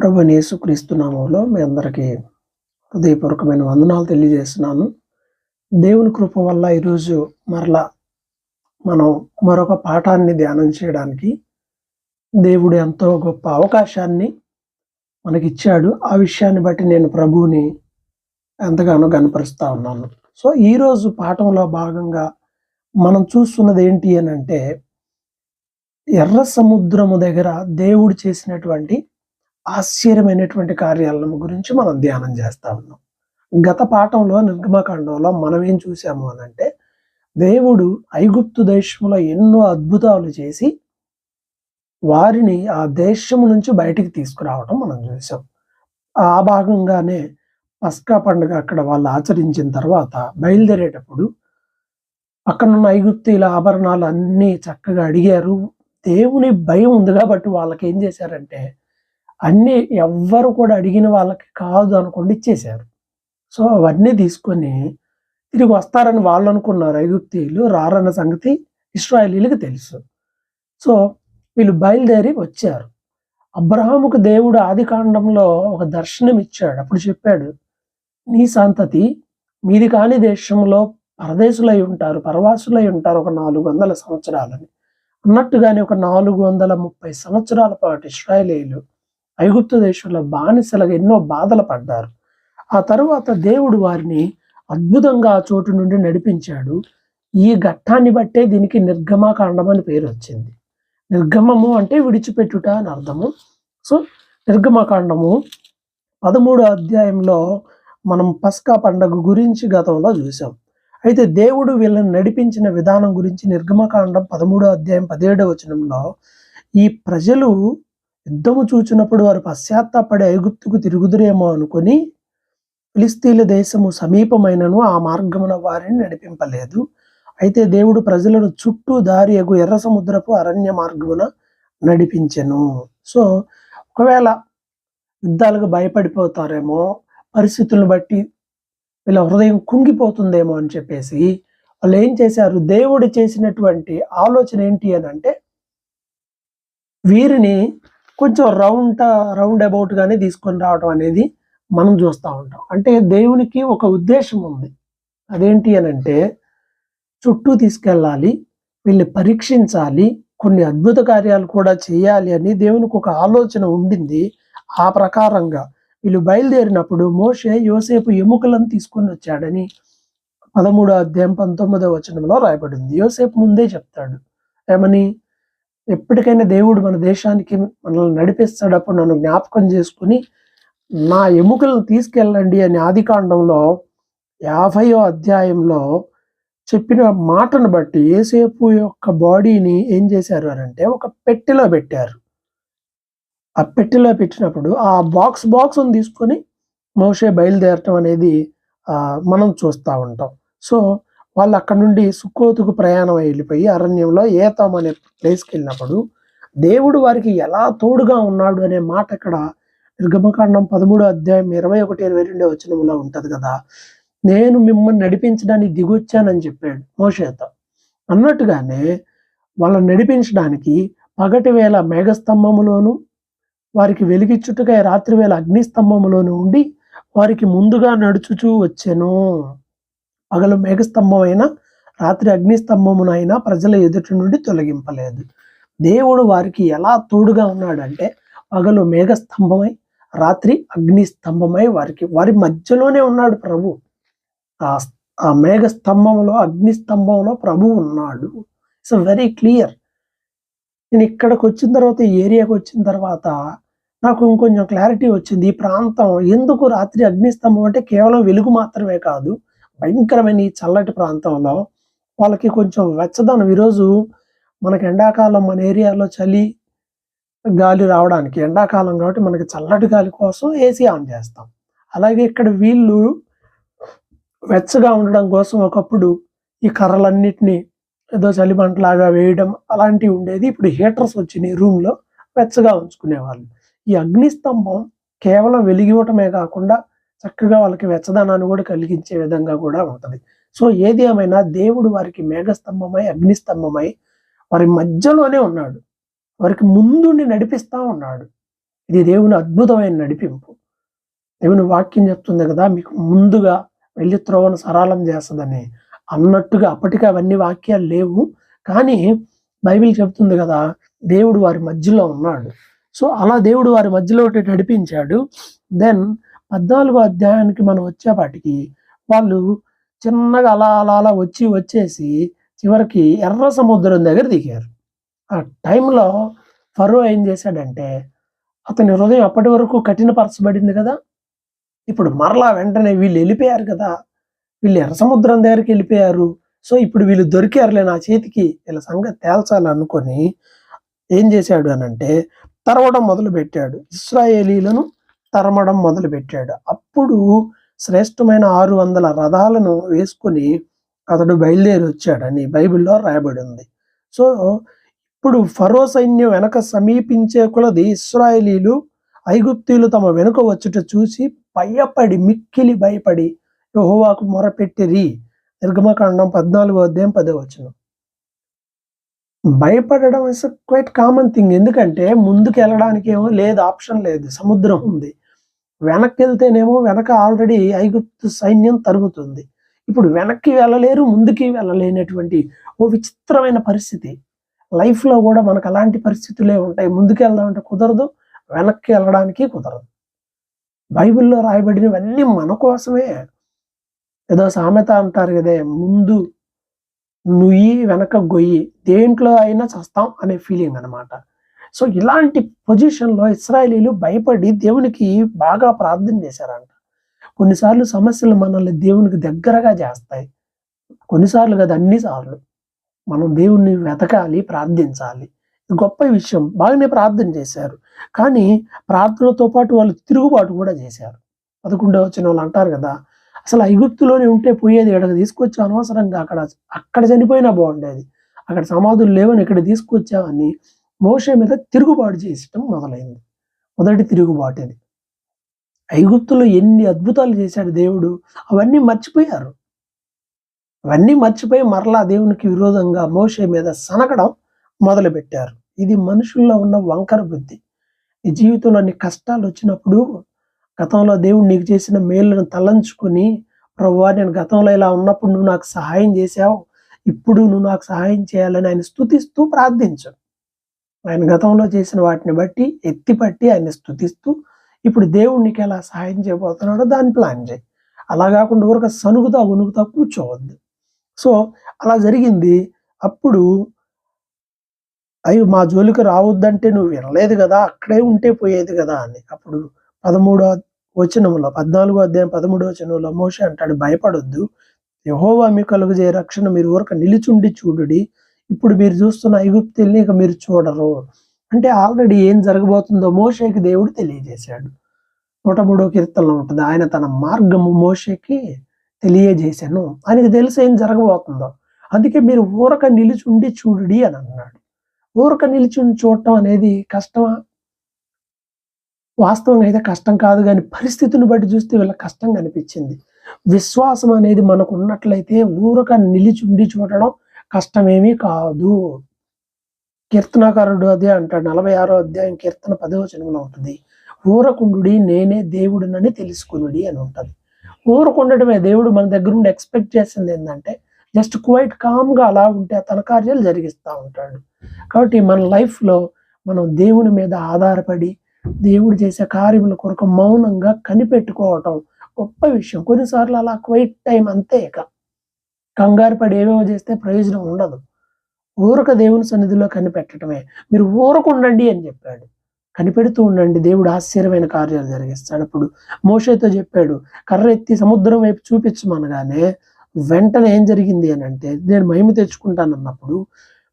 ప్రభు యేసుక్రీస్తు నామంలో మీ అందరికీ హృదయపూర్వకమైన వందనాలు తెలియజేస్తున్నాను. దేవుని కృప వల్ల ఈరోజు మరలా మనం మరొక పాఠాన్ని ధ్యానం చేయడానికి దేవుడు ఎంతో గొప్ప అవకాశాన్ని మనకిచ్చాడు. ఆ విషయాన్ని బట్టి నేను ప్రభువుని ఎంతగానో గనపరుస్తా ఉన్నాను. సో ఈరోజు పాఠంలో భాగంగా మనం చూస్తున్నది ఏంటి అని అంటే ఎర్ర సముద్రము దగ్గర దేవుడు చేసినటువంటి ఆశ్చర్యమైనటువంటి కార్యాలను గురించి మనం ధ్యానం చేస్తా ఉన్నాం. గత పాఠంలో నిర్గమకాండంలో మనం ఏం చూసాము అని అంటే దేవుడు ఐగుప్తు దేశంలో ఎన్నో అద్భుతాలు చేసి వారిని ఆ దేశం నుంచి బయటికి తీసుకురావడం మనం చూసాం ఆ భాగంగానే పస్కా పండుగ అక్కడ వాళ్ళు ఆచరించిన తర్వాత బయలుదేరేటప్పుడు అక్కడున్న ఐగుప్తీల ఆభరణాలు అన్నీ చక్కగా అడిగారు. దేవుని భయం ఉంది కాబట్టి వాళ్ళకి ఏం చేశారంటే అన్నీ ఎవ్వరు కూడా అడిగిన వాళ్ళకి కాదు అనుకోండి ఇచ్చేశారు. సో అవన్నీ తీసుకొని తిరిగి వస్తారని వాళ్ళు అనుకున్నారు ఐగుప్తీయులు రారన్న సంగతి ఇస్రాయలీలకు తెలుసు. సో వీళ్ళు బయలుదేరి వచ్చారు. అబ్రహాముకు దేవుడు ఆది కాండంలో ఒక దర్శనం ఇచ్చాడు. అప్పుడు చెప్పాడు నీ సంతతి మీది కాని దేశంలో పరదేశులై ఉంటారు పరవాసులై ఉంటారు ఒక నాలుగు వందల సంవత్సరాలని. అన్నట్టుగానే ఒక నాలుగు వందల ముప్పై సంవత్సరాల పాటు ఇస్రాయలీలు ఐగుప్తు దేశంలో బానిసలుగా ఎన్నో బాధలు పడ్డారు. ఆ తరువాత దేవుడు వారిని అద్భుతంగా ఆ చోటు నుండి నడిపించాడు. ఈ ఘట్టాన్ని బట్టే దీనికి నిర్గమాకాండం అని పేరు వచ్చింది. నిర్గమము అంటే విడిచిపెట్టుట అని అర్థము. సో నిర్గమకాండము పదమూడు అధ్యాయంలో మనం పస్కా పండగ గురించి గతంలో చూసాం అయితే దేవుడు వీళ్ళని నడిపించిన విధానం గురించి నిర్గమకాండం పదమూడో అధ్యాయం పదిహేడవ వచనంలో ఈ ప్రజలు యుద్ధము చూచినప్పుడు వారు పశ్చాత్తాపడి ఐగుప్తుకు తిరుగుదురేమో అనుకొని ఫిలిస్తీన్ల దేశము సమీపమైనను ఆ మార్గమున వారిని నడిపింపలేదు. అయితే దేవుడు ప్రజలను చుట్టూ దారి ఎగు ఎర్ర సముద్రపు అరణ్య మార్గమున నడిపించెను. సో ఒకవేళ యుద్ధాలకు భయపడిపోతారేమో పరిస్థితులను బట్టి వీళ్ళ హృదయం కుంగిపోతుందేమో అని చెప్పేసి వాళ్ళు ఏం చేశారు? దేవుడు చేసినటువంటి ఆలోచన ఏంటి అని అంటే వీరిని కొంచెం రౌండ్ రౌండ్ అబౌట్గానే తీసుకొని రావడం అనేది మనం చూస్తూ ఉంటాం. అంటే దేవునికి ఒక ఉద్దేశం ఉంది. అదేంటి అని అంటే చుట్టూ తీసుకెళ్ళాలి వీళ్ళని పరీక్షించాలి కొన్ని అద్భుత కార్యాలు కూడా చేయాలి అని దేవునికి ఒక ఆలోచన ఉండింది ఆ ప్రకారంగా. వీళ్ళు బయలుదేరినప్పుడు మోషే యోసేపు ఎముకలను తీసుకొని వచ్చాడని పదమూడో అధ్యాయం పంతొమ్మిదో వచనంలో రాయబడింది. యోసేపు ముందే చెప్తాడు. ఏమని? ఎప్పటికైనా దేవుడు మన దేశానికి మనల్ని నడిపిస్తాడప్పుడు నన్ను జ్ఞాపకం చేసుకుని నా ఎముకలను తీసుకెళ్ళండి అని ఆదికాండంలో యాభయో అధ్యాయంలో చెప్పిన మాటను బట్టి ఏసేపు యొక్క బాడీని ఏం చేశారు అని అంటే ఒక పెట్టెలో పెట్టారు. ఆ పెట్టెలో పెట్టినప్పుడు ఆ బాక్స్ బాక్స్ని తీసుకొని మోషే బయలుదేరటం అనేది మనం చూస్తూ ఉంటాం. సో వాళ్ళు అక్కడ నుండి సుక్కోతుకు ప్రయాణం వెళ్ళిపోయి అరణ్యంలో ఏతాం అనే ప్లేస్కి వెళ్ళినప్పుడు దేవుడు వారికి ఎలా తోడుగా ఉన్నాడు అనే మాట ఇక్కడ నిర్గమకాండం పదమూడు అధ్యాయం ఇరవై ఒకటి ఇరవై రెండు వచనంలో ఉంటుంది కదా. నేను మిమ్మల్ని నడిపించడానికి దిగొచ్చానని చెప్పాడు మోషేత అన్నట్టుగానే వాళ్ళని నడిపించడానికి పగటి వేళ మేఘస్తంభములోను వారికి వెలిగిచ్చుటకై రాత్రి వేళ అగ్నిస్తంభములోను ఉండి వారికి ముందుగా నడుచుచూ వచ్చాను. పగలు మేఘస్తంభమైన అయినా రాత్రి అగ్నిస్తంభమునైనా ప్రజల ఎదుటి నుండి తొలగింపలేదు. దేవుడు వారికి ఎలా తోడుగా ఉన్నాడంటే పగలు మేఘస్తంభమై రాత్రి అగ్నిస్తంభమై వారికి వారి మధ్యలోనే ఉన్నాడు ప్రభు. ఆ ఆ మేఘ స్తంభంలో అగ్ని స్తంభంలో ప్రభు ఉన్నాడు. It's very clear. నేను ఇక్కడికి వచ్చిన తర్వాత ఈ ఏరియాకి వచ్చిన తర్వాత నాకు ఇంకొంచెం క్లారిటీ వచ్చింది. ఈ ప్రాంతం ఎందుకు రాత్రి అగ్ని స్తంభం అంటే కేవలం వెలుగు మాత్రమే కాదు భయంకరమైన ఈ చల్లటి ప్రాంతంలో వాళ్ళకి కొంచెం వెచ్చదనం. ఈరోజు మనకి ఎండాకాలం మన ఏరియాలో చలి గాలి రావడానికి ఎండాకాలం కాబట్టి మనకి చల్లటి గాలి కోసం ఏసీ ఆన్ చేస్తాం. అలాగే ఇక్కడ వీళ్ళు వెచ్చగా ఉండడం కోసం ఒకప్పుడు ఈ కర్రలన్నిటినీ ఏదో చలిమంటలాగా వేయడం అలాంటివి ఉండేది. ఇప్పుడు హీటర్స్ వచ్చినాయి రూమ్లో వెచ్చగా ఉంచుకునేవాళ్ళు. ఈ అగ్నిస్తంభం కేవలం వెలిగివ్వటమే కాకుండా చక్కగా వాళ్ళకి వెచ్చదనాన్ని కూడా కలిగించే విధంగా కూడా ఉంటుంది. సో ఏది ఏమైనా దేవుడు వారికి మేఘస్తంభమై అగ్నిస్తంభమై వారి మధ్యలోనే ఉన్నాడు. వారికి ముందుండి నడిపిస్తా ఉన్నాడు. ఇది దేవుని అద్భుతమైన నడిపింపు. దేవుని వాక్యం చెప్తుంది కదా మీకు ముందుగా వెళ్ళి త్రోవను సరళం చేస్తుందని. అన్నట్టుగా అప్పటికి అవన్నీ వాక్యాలు లేవు. కానీ బైబిల్ చెప్తుంది కదా దేవుడు వారి మధ్యలో ఉన్నాడు. సో అలా దేవుడు వారి మధ్యలో ఒకటి నడిపించాడు. దెన్ పద్నాలుగో అధ్యాయానికి మనం వచ్చేపాటికి వాళ్ళు చిన్నగా అలా అలా అలా వచ్చి వచ్చేసి చివరికి ఎర్ర సముద్రం దగ్గర దిగారు. ఆ టైంలో ఫరో ఏం చేశాడంటే అతని హృదయం అప్పటి వరకు కఠినపరచబడింది కదా ఇప్పుడు మరలా వెంటనే వీళ్ళు వెళ్ళిపోయారు కదా వీళ్ళు ఎర్ర సముద్రం దగ్గరికి వెళ్ళిపోయారు సో ఇప్పుడు వీళ్ళు దొరికారులే నా చేతికి వీళ్ళ సంగతి తేల్చాలి అనుకొని ఏం చేశాడు అనంటే తరవడం మొదలు పెట్టాడు ఇస్రాయేలీలను తరమడం మొదలుపెట్టాడు. అప్పుడు శ్రేష్టమైన ఆరు వందల రథాలను వేసుకుని అతడు బయలుదేరి వచ్చాడని బైబిల్లో రాయబడి ఉంది. సో ఇప్పుడు ఫరో సైన్యం వెనక సమీపించే కొలది ఇస్రాయేలీలు ఐగుప్తీలు తమ వెనుక వచ్చుట చూసి భయపడి మిక్కిలి భయపడి యెహోవాకు మొరపెట్టిరి. నిర్గమకాండం పద్నాలుగో అధ్యాయం పదో వచనం. భయపడడం ఇస్ క్వైట్ కామన్ థింగ్ ఎందుకంటే ముందుకు వెళ్ళడానికి ఏమో లేదు ఆప్షన్ లేదు సముద్రం ఉంది. వెనక్కి వెళ్తేనేమో వెనక ఆల్రెడీ ఐగుప్తు సైన్యం తరుగుతుంది. ఇప్పుడు వెనక్కి వెళ్ళలేరు ముందుకి వెళ్ళలేనటువంటి ఓ విచిత్రమైన పరిస్థితి. లైఫ్లో కూడా మనకు అలాంటి పరిస్థితులే ఉంటాయి. ముందుకు వెళ్దామంటే కుదరదు వెనక్కి వెళ్ళడానికి కుదరదు. బైబిల్లో రాయబడినవన్నీ మన కోసమే. ఏదో సామెత అంటారు కదే ముందు నుయ్యి వెనక గొయ్యి దేంట్లో అయినా చస్తాం అనే ఫీలింగ్ అనమాట సో ఇలాంటి పొజిషన్లో ఇస్రాయలీలు భయపడి దేవునికి బాగా ప్రార్థన చేశారంట. కొన్నిసార్లు సమస్యలు మనల్ని దేవునికి దగ్గరగా చేస్తాయి. కొన్నిసార్లు కదా అన్నిసార్లు మనం దేవుణ్ణి వెతకాలి ప్రార్థించాలి. గొప్ప విషయం. బాగానే ప్రార్థన చేశారు. కానీ ప్రార్థనతో పాటు వాళ్ళు తిరుగుబాటు కూడా చేశారు. పదకొండవ వచ్చిన వాళ్ళు అంటారు కదా అసలు ఐగుప్తులోనే ఉంటే పోయేది ఇక్కడ తీసుకొచ్చి అనవసరంగా అక్కడ అక్కడ చనిపోయినా బాగుండేది. అక్కడ సమాధులు లేవని ఇక్కడ తీసుకొచ్చామని మోషే మీద తిరుగుబాటు చేసటం మొదలైంది. మొదటి తిరుగుబాటు ఇది ఐగుప్తులో ఎన్ని అద్భుతాలు చేశాడు దేవుడు. అవన్నీ మర్చిపోయారు. అవన్నీ మర్చిపోయి మరలా దేవునికి విరోధంగా మోషే మీద సనకడం మొదలుపెట్టారు. ఇది మనుషుల్లో ఉన్న వంకర బుద్ధి. ఈ జీవితంలో అన్ని కష్టాలు వచ్చినప్పుడు గతంలో దేవుడు నీకు చేసిన మేలును తలంచుకొని ప్రభువా నేను గతంలో ఇలా ఉన్నప్పుడు నువ్వు నాకు సహాయం చేశావు. ఇప్పుడు నువ్వు నాకు సహాయం చేయాలని ఆయన స్తుతిస్తూ ప్రార్థించు ఆయన గతంలో చేసిన వాటిని బట్టి ఎత్తిపట్టి ఆయన స్థుతిస్తూ ఇప్పుడు దేవుడు నీకు ఎలా సహాయం చేయబోతున్నాడో దాన్ని ప్లాన్ చేయి. అలా కాకుండా ఊరక సనుగుతా ఉనుగుతా కూర్చోవద్దు. సో అలా జరిగింది. అప్పుడు అయ్యో మా జోలికి రావద్దంటే నువ్వు వినలేదు కదా అక్కడే ఉంటే పోయేది కదా అని. అప్పుడు పదమూడో వచనంలో పద్నాలుగో అధ్యాయం పదమూడో వచనంలో మోషే అంటాడు భయపడొద్దు. యహోవా మీ కలుగజే రక్షణ మీరు ఊరక నిలిచుండి చూడుడి. ఇప్పుడు మీరు చూస్తున్న ఐగుప్తుల్ని ఇక మీరు చూడరు. అంటే ఆల్రెడీ ఏం జరగబోతుందో మోషేకి దేవుడు తెలియజేశాడు. నూట మూడో కీర్తనలో ఉంటుంది ఆయన తన మార్గము మోషేకి తెలియజేశాను. ఆయనకి తెలుసు ఏం జరగబోతుందో. అందుకే మీరు ఊరక నిలిచుండి చూడుడి అని అన్నాడు. ఊరక నిలిచుండి చూడటం అనేది కష్టమా? వాస్తవంగా అయితే కష్టం కాదు కానీ పరిస్థితిని బట్టి చూస్తే వీళ్ళ కష్టంగా అనిపించింది. విశ్వాసం అనేది మనకు ఉన్నట్లయితే ఊరక నిలిచుండి చూడడం కష్టమేమీ కాదు. కీర్తనాకారుడు అదే అంటాడు నలభై ఆరో అధ్యాయం కీర్తన పదవ పదవచనంలో ఉంటుంది. ఊరకుండుడి నేనే దేవుడినని తెలుసుకునుడి అని ఉంటుంది. ఊరకుండటమే దేవుడు మన దగ్గర ఉండి ఎక్స్పెక్ట్ చేసింది ఏంటంటే జస్ట్ క్వైట్ కామ్గా అలా ఉంటే తన కార్యాలు జరిగిస్తూ ఉంటాడు. కాబట్టి మన లైఫ్లో మనం దేవుని మీద ఆధారపడి దేవుడు చేసే కార్యముల కొరకు మౌనంగా కనిపెట్టుకోవటం గొప్ప విషయం. కొన్నిసార్లు అలా క్వైట్ టైం అంతే ఇక. కంగారు పడి ఏమేమో చేస్తే ప్రయోజనం ఉండదు. ఊరక దేవుని సన్నిధిలో కనిపెట్టడమే మీరు ఊరకుండండి అని చెప్పాడు. కనిపెడుతూ ఉండండి. దేవుడు ఆశ్చర్యమైన కార్యాలు జరిగిస్తాడు. అప్పుడు మోషేతో చెప్పాడు కర్ర ఎత్తి సముద్రం వైపు చూపించమనగానే వెంటనే ఏం జరిగింది అని అంటే నేను మహిమ తెచ్చుకుంటాను అన్నప్పుడు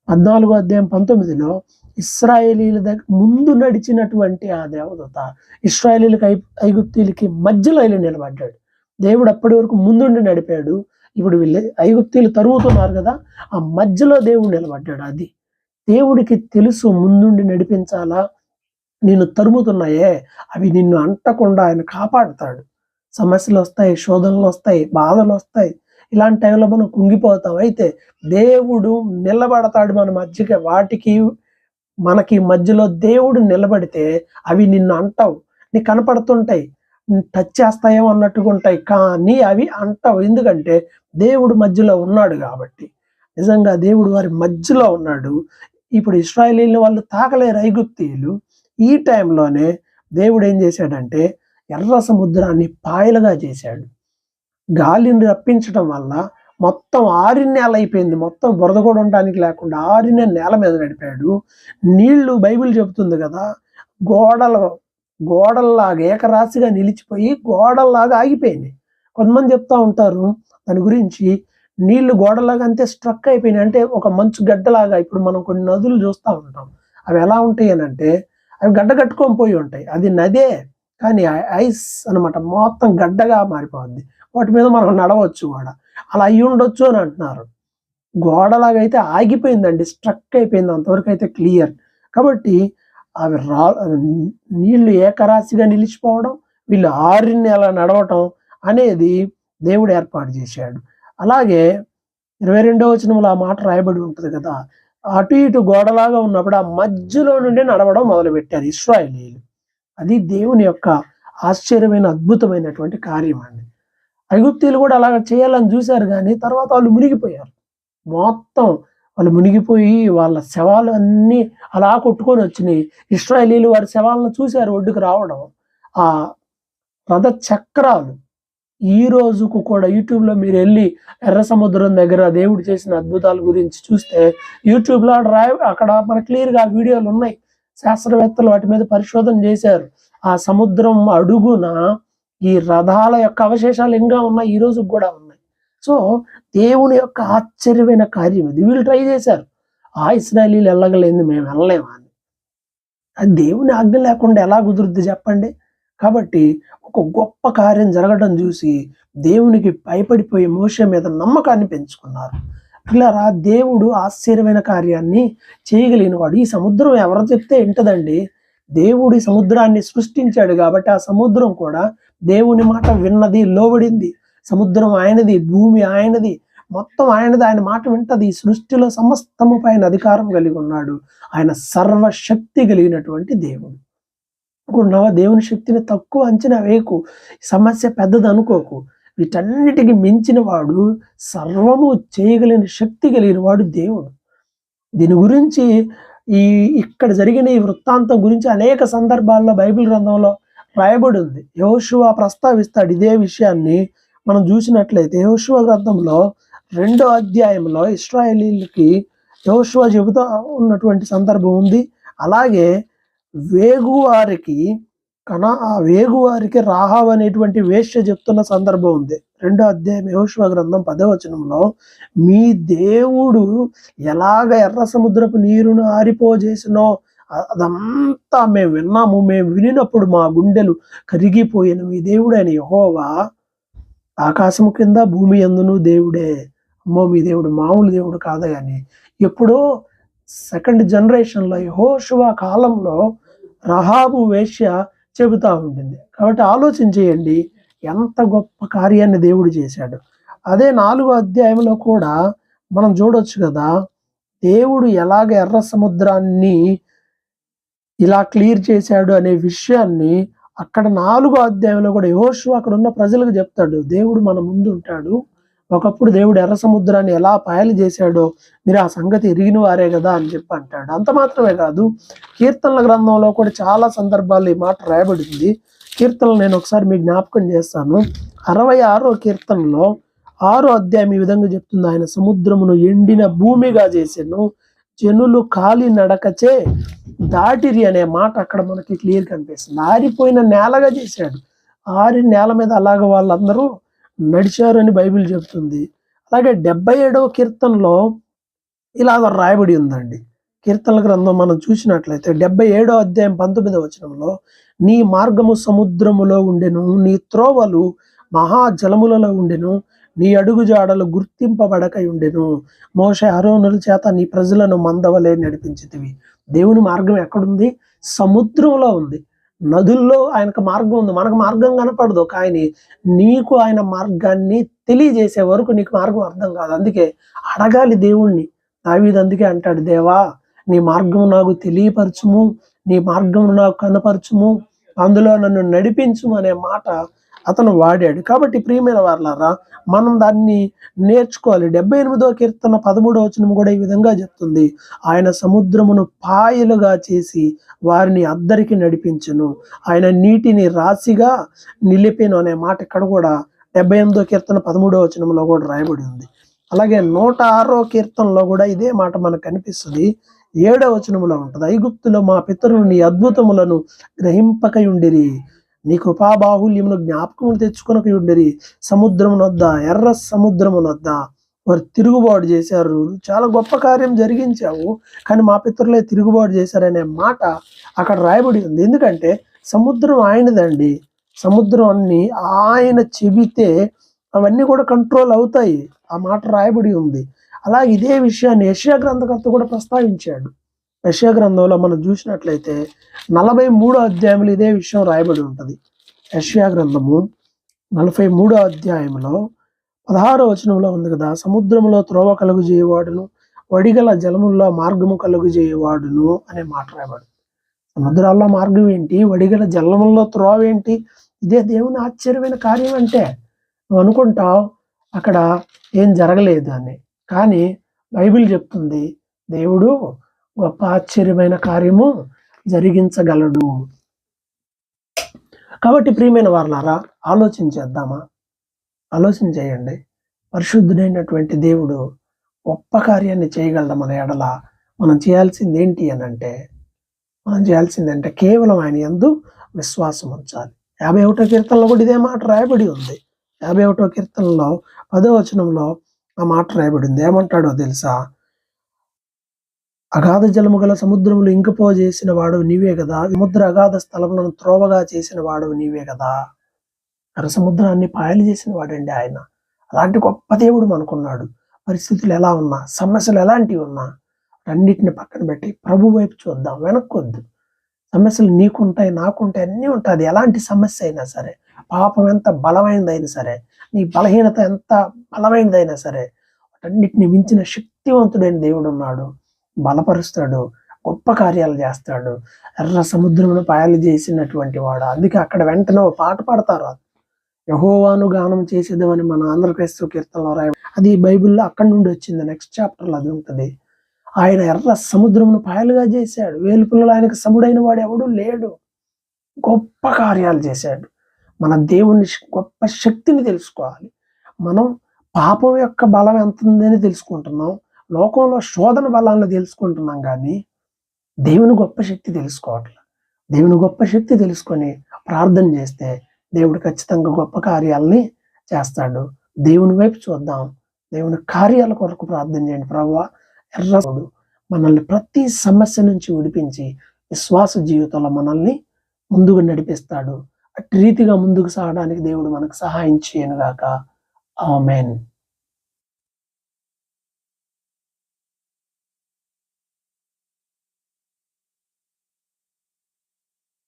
పద్నాలుగో అధ్యాయం పంతొమ్మిదిలో ఇస్రాయేలీల దగ్గర ముందు నడిచినటువంటి ఆ దేవదూత ఇస్రాయేలీలకి ఐ ఐగుప్తీలకి మధ్యలో వెళ్ళి నిలబడ్డాడు. దేవుడు అప్పటి వరకు ముందుండి నడిపాడు. ఇప్పుడు వీళ్ళు ఐగుప్తీలు తరుగుతున్నారు కదా ఆ మధ్యలో దేవుడు నిలబడ్డాడు. అది దేవుడికి తెలుసు ముందుండి నడిపించాలా? నిన్ను తరుముతున్నాయే అవి నిన్ను అంటకుండా ఆయన కాపాడుతాడు. సమస్యలు వస్తాయి శోధనలు వస్తాయి బాధలు వస్తాయి. ఇలాంటి టైంలో మనం కుంగిపోతాం. అయితే దేవుడు నిలబడతాడు మన మధ్యకి వాటికి మనకి మధ్యలో దేవుడు నిలబడితే అవి నిన్ను అంటావు. నీకు కనపడుతుంటాయి. టచ్ చేస్తాయేమో అన్నట్టుగా ఉంటాయి. కానీ అవి అంటావు. ఎందుకంటే దేవుడు మధ్యలో ఉన్నాడు కాబట్టి. నిజంగా దేవుడు వారి మధ్యలో ఉన్నాడు. ఇప్పుడు ఇస్రాయలీలు వాళ్ళు తాకలేరు ఐగుప్తీయులు. ఈ టైంలోనే దేవుడు ఏం చేశాడంటే ఎర్ర సముద్రాన్ని పాయలుగా చేశాడు. గాలిని రప్పించడం వల్ల మొత్తం ఆరిన నేల అయిపోయింది. మొత్తం బురద కూడా ఉండడానికి లేకుండా ఆరిన నేల మీద నడిపాడు. నీళ్ళు బైబిల్ చెబుతుంది కదా గోడలు గోడల్లాగా ఏకరాశిగా నిలిచిపోయి గోడల్లాగా ఆగిపోయింది. కొంతమంది చెప్తా ఉంటారు దాని గురించి నీళ్ళు గోడలాగా అంతే స్ట్రక్ అయిపోయినాయి. అంటే ఒక మంచు గడ్డలాగా ఇప్పుడు మనం కొన్ని నదులు చూస్తూ ఉంటాం. అవి ఎలా ఉంటాయి అని అంటే అవి గడ్డ కట్టుకొని పోయి ఉంటాయి. అది నదే కానీ ఐస్ అన్నమాట మొత్తం గడ్డగా మారిపోద్ది. వాటి మీద మనం నడవచ్చు కూడా. అలా అయి ఉండొచ్చు అని అంటున్నారు. గోడలాగా అయితే ఆగిపోయిందండి స్ట్రక్ అయిపోయింది అంతవరకు అయితే క్లియర్. కాబట్టి అవి రా నీళ్ళు ఏకరాశిగా నిలిచిపోవడం వీళ్ళు ఆరిని అలా నడవటం అనేది దేవుడు ఏర్పాటు చేశాడు. అలాగే ఇరవై రెండవ వచనంలో ఆ మాట రాయబడి ఉంటుంది కదా అటు ఇటు గోడలాగా ఉన్నప్పుడు ఆ మధ్యలో నుండి నడవడం మొదలుపెట్టారు ఇస్రాయలీలు. అది దేవుని యొక్క ఆశ్చర్యమైన అద్భుతమైనటువంటి కార్యం అండి. ఐగుప్తీలు కూడా అలాగ చేయాలని చూశారు కానీ తర్వాత వాళ్ళు మునిగిపోయారు. మొత్తం వాళ్ళు మునిగిపోయి వాళ్ళ శవాలు అన్నీ అలా కొట్టుకొని వచ్చినాయి. ఇస్రాయలీలు వారి శవాలను చూశారు ఒడ్డుకు రావడం. ఆ రథ చక్రాలు ఈ రోజుకు కూడా యూట్యూబ్లో మీరు వెళ్ళి ఎర్ర సముద్రం దగ్గర దేవుడు చేసిన అద్భుతాల గురించి చూస్తే యూట్యూబ్లో రాయ అక్కడ మన క్లియర్గా వీడియోలు ఉన్నాయి. శాస్త్రవేత్తలు వాటి మీద పరిశోధన చేశారు. ఆ సముద్రం అడుగున ఈ రథాల యొక్క అవశేషాలు ఇంకా ఉన్నాయి ఈ రోజు కూడా ఉన్నాయి. సో దేవుని యొక్క ఆశ్చర్యమైన కార్యం ఇది. వీళ్ళు ట్రై చేశారు. ఆ ఇస్రాయలీలు వెళ్ళగలేదు మేము వెళ్ళలేమా అని. అది దేవుని ఆజ్ఞ లేకుండా ఎలా కుదురుద్ది చెప్పండి? కాబట్టి ఒక గొప్ప కార్యం జరగడం చూసి దేవునికి భయపడిపోయి మోష మీద నమ్మకాన్ని పెంచుకున్నారు. పిల్లరా దేవుడు ఆశ్చర్యమైన కార్యాన్ని చేయగలిగిన వాడు. ఈ సముద్రం ఎవరు చెప్తే ఏంటదండి దేవుడు ఈ సముద్రాన్ని సృష్టించాడు కాబట్టి ఆ సముద్రం కూడా దేవుని మాట విన్నది లోబడింది. సముద్రం ఆయనది భూమి ఆయనది. మొత్తం ఆయనది ఆయన మాట వింటది. ఈ సృష్టిలో సమస్తము పైన అధికారం కలిగి ఉన్నాడు. ఆయన సర్వశక్తి కలిగినటువంటి దేవుడు. అనుకున్నావా దేవుని శక్తిని తక్కువ అంచనా వేయకు. సమస్య పెద్దది అనుకోకు. వీటన్నిటికి మించిన వాడు సర్వము చేయగలిగిన శక్తి కలిగిన వాడు దేవుడు. దీని గురించి ఈ ఇక్కడ జరిగిన ఈ వృత్తాంతం గురించి అనేక సందర్భాల్లో బైబిల్ గ్రంథంలో రాయబడి ఉంది యహోశివ ప్రస్తావిస్తాడు ఇదే విషయాన్ని మనం చూసినట్లయితే యహోశివ గ్రంథంలో రెండో అధ్యాయంలో ఇస్రాయలీలకి యహోశివ చెబుతూ ఉన్నటువంటి సందర్భం ఉంది. అలాగే వేగువారికి కన ఆ వేగువారికి రాహావ్ అనేటువంటి వేష్య చెప్తున్న సందర్భం ఉంది. రెండో అధ్యాయం యహోశివ గ్రంథం పదవచనంలో మీ దేవుడు ఎలాగ ఎర్ర సముద్రపు నీరును ఆరిపోజేసినో అదంతా మేము విన్నాము. మేము వినినప్పుడు మా గుండెలు కరిగిపోయిన మీ దేవుడైన యహోవా ఆకాశము కింద భూమి ఎందును దేవుడే. అమ్మో మీ దేవుడు మామూలు దేవుడు కాదు కానీ ఎప్పుడో సెకండ్ జనరేషన్లో యహోశువ కాలంలో రహాబు వేశ్య చెబుతూ ఉంటుంది కాబట్టి ఆలోచించేయండి ఎంత గొప్ప కార్యాన్ని దేవుడు చేశాడు. అదే నాలుగో అధ్యాయంలో కూడా మనం చూడొచ్చు కదా దేవుడు ఎలాగ ఎర్ర సముద్రాన్ని ఇలా క్లియర్ చేశాడు అనే విషయాన్ని అక్కడ నాలుగో అధ్యాయంలో కూడా యోషు అక్కడ ఉన్న ప్రజలకు చెప్తాడు. దేవుడు మన ముందు ఉంటాడు. ఒకప్పుడు దేవుడు ఎర్ర సముద్రాన్ని ఎలా పాయలు చేశాడో మీరు ఆ సంగతి ఎరిగిన వారే కదా అని చెప్పి అంటాడు. అంత మాత్రమే కాదు కీర్తనల గ్రంథంలో కూడా చాలా సందర్భాల్లో ఈ మాట రాయబడింది. కీర్తనలు నేను ఒకసారి మీకు జ్ఞాపకం చేస్తాను. అరవై ఆరో కీర్తనలో ఆరో అధ్యాయం ఈ విధంగా చెప్తుంది. ఆయన సముద్రమును ఎండిన భూమిగా చేసాను జనులు కాలి నడకచే దాటిరి అనే మాట అక్కడ మనకి క్లియర్ కనిపిస్తుంది. ఆరిపోయిన నేలగా చేశాడు. ఆరి నేల మీద అలాగ వాళ్ళందరూ నడిచారు అని బైబిల్ చెప్తుంది. అలాగే డెబ్బై ఏడవ కీర్తనలో ఇలాగ రాయబడి ఉందండి. కీర్తనల గ్రంథం మనం చూసినట్లయితే డెబ్బై ఏడో అధ్యాయం పంతొమ్మిదవ వచనంలో నీ మార్గము సముద్రములో ఉండెను నీ త్రోవలు మహాజలములలో ఉండెను నీ అడుగుజాడలు గుర్తింపబడక ఉండెను మోష అరోనుల చేత నీ ప్రజలను మందవలే నడిపించితివి. దేవుని మార్గం ఎక్కడుంది? సముద్రంలో ఉంది. నదుల్లో ఆయనకు మార్గం ఉంది. మనకు మార్గం కనపడదు. కానీ నీకు ఆయన మార్గాన్ని తెలియజేసే వరకు నీకు మార్గం అర్థం కాదు. అందుకే అడగాలి దేవుణ్ణి. దావీది అందుకే అంటాడు దేవా నీ మార్గం నాకు తెలియపరచుము. నీ మార్గం నాకు కనపరచుము. అందులో నన్ను నడిపించుము అనే మాట అతను వాడాడు. కాబట్టి ప్రియమైన వారులారా మనం దాన్ని నేర్చుకోవాలి. డెబ్బై ఎనిమిదో కీర్తన పదమూడో వచనం కూడా ఈ విధంగా చెప్తుంది. ఆయన సముద్రమును పాయలుగా చేసి వారిని అద్దరికి నడిపించను. ఆయన నీటిని రాశిగా నిలిపెను అనే మాట ఇక్కడ కూడా డెబ్బై ఎనిమిదో కీర్తన పదమూడో వచనంలో కూడా రాయబడి ఉంది. అలాగే నూట ఆరో కీర్తనలో కూడా ఇదే మాట మనకు కనిపిస్తుంది. ఏడవ వచనములో ఉంటుంది. ఐగుప్తులో మా పితరుని అద్భుతములను గ్రహింపకయుండిరి. నీ కృపాబాహుల్యమును ఉండరి తెచ్చుకొనకయుండిరి సముద్రమునొద్ద ఎర్ర సముద్రమునొద్ద. వారు తిరుగుబాటు చేశారు. చాలా గొప్ప కార్యం జరిగించావు. కానీ మా పితరులే తిరుగుబాటు చేశారనే మాట అక్కడ రాయబడి ఉంది. ఎందుకంటే సముద్రం ఆయనదండి. సముద్రం అన్ని ఆయన చెబితే అవన్నీ కూడా కంట్రోల్ అవుతాయి. ఆ మాట రాయబడి ఉంది. అలాగే ఇదే విషయాన్ని యశ్యా గ్రంథకర్త కూడా ప్రస్తావించాడు. యశా గ్రంథంలో మనం చూసినట్లయితే నలభై మూడో అధ్యాయంలో ఇదే విషయం రాయబడి ఉంటుంది. యశ్యా గ్రంథము నలభై మూడో అధ్యాయంలో పదహారో వచనంలో ఉంది కదా సముద్రంలో త్రోవ కలుగు చేయవాడును వడిగల జలముల్లో మార్గము కలుగు చేయవాడును అనే మాట రాయబడి. సముద్రాల్లో మార్గం ఏంటి? వడిగల జలముల్లో త్రోవ ఏంటి? ఇదే దేవుని ఆశ్చర్యమైన కార్యం అంటే నువ్వు అనుకుంటావు అక్కడ ఏం జరగలేదు అని. కానీ బైబిల్ చెప్తుంది దేవుడు గొప్ప ఆశ్చర్యమైన కార్యము జరిగించగలడు కాబట్టి ప్రియమైన వారులారా ఆలోచన చేద్దామా? ఆలోచన చేయండి. పరిశుద్ధుడైనటువంటి దేవుడు గొప్ప కార్యాన్ని చేయగలడం మన ఎడల మనం చేయాల్సింది ఏంటి అని అంటే మనం చేయాల్సింది అంటే కేవలం ఆయన ఎందు విశ్వాసం ఉంచాలి. యాభై ఒకటో కీర్తనలో కూడా ఇదే మాట రాయబడి ఉంది. యాభై ఒకటో కీర్తనలో పదో వచనంలో ఆ మాట రాయబడి ఉంది. ఏమంటాడో తెలుసా? అగాధ జలము గల సముద్రములు ఇంకపో చేసిన వాడు నీవే కదా. సముద్ర అగాధ స్థలములను త్రోవగా చేసిన వాడు నీవే కదా. అర సముద్రాన్ని పాయలు చేసిన వాడండి ఆయన. అలాంటి గొప్ప దేవుడు మనకున్నాడు. పరిస్థితులు ఎలా ఉన్నా సమస్యలు ఎలాంటివి ఉన్నా అన్నిటిని పక్కన పెట్టి ప్రభు వైపు చూద్దాం వెనక్కొద్దు. సమస్యలు నీకుంటాయి నాకుంటాయి అన్నీ ఉంటాయి. అది ఎలాంటి సమస్య అయినా సరే పాపం ఎంత బలమైనదైనా సరే నీ బలహీనత ఎంత బలమైనదైనా సరే వాటన్నిటిని మించిన శక్తివంతుడైన దేవుడు ఉన్నాడు. బలపరుస్తాడు గొప్ప కార్యాలు చేస్తాడు ఎర్ర సముద్రమును పాయలు చేసినటువంటి వాడు. అందుకే అక్కడ వెంటనే పాట పాడతారు యహోవాను గానం చేసేదామని మన ఆంధ్రప్రదేశ్ కీర్తనలో రాయ అది బైబిల్లో అక్కడి నుండి వచ్చింది. నెక్స్ట్ చాప్టర్లో అది ఉంటుంది. ఆయన ఎర్ర సముద్రమును పాయలుగా చేశాడు. వేలుపుల్లో ఆయనకు సముడైన వాడు ఎవడు లేడు. గొప్ప కార్యాలు చేశాడు. మన దేవుని గొప్ప శక్తిని తెలుసుకోవాలి. మనం పాపం యొక్క బలం ఎంత ఉందని తెలుసుకుంటున్నాం. లోకంలో శోధన బలాన్ని తెలుసుకుంటున్నాం కానీ దేవుని గొప్ప శక్తి తెలుసుకోవట్లేదు దేవుని గొప్ప శక్తి తెలుసుకొని ప్రార్థన చేస్తే దేవుడు ఖచ్చితంగా గొప్ప కార్యాలని చేస్తాడు. దేవుని వైపు చూద్దాం. దేవుని కార్యాల కొరకు ప్రార్థన చేయండి. ప్రభు ఎర్రడు మనల్ని ప్రతి సమస్య నుంచి విడిపించి విశ్వాస జీవితంలో మనల్ని ముందుకు నడిపిస్తాడు. అటు రీతిగా ముందుకు సాగడానికి దేవుడు మనకు సహాయం చేయనుగాక. ఆమెన్.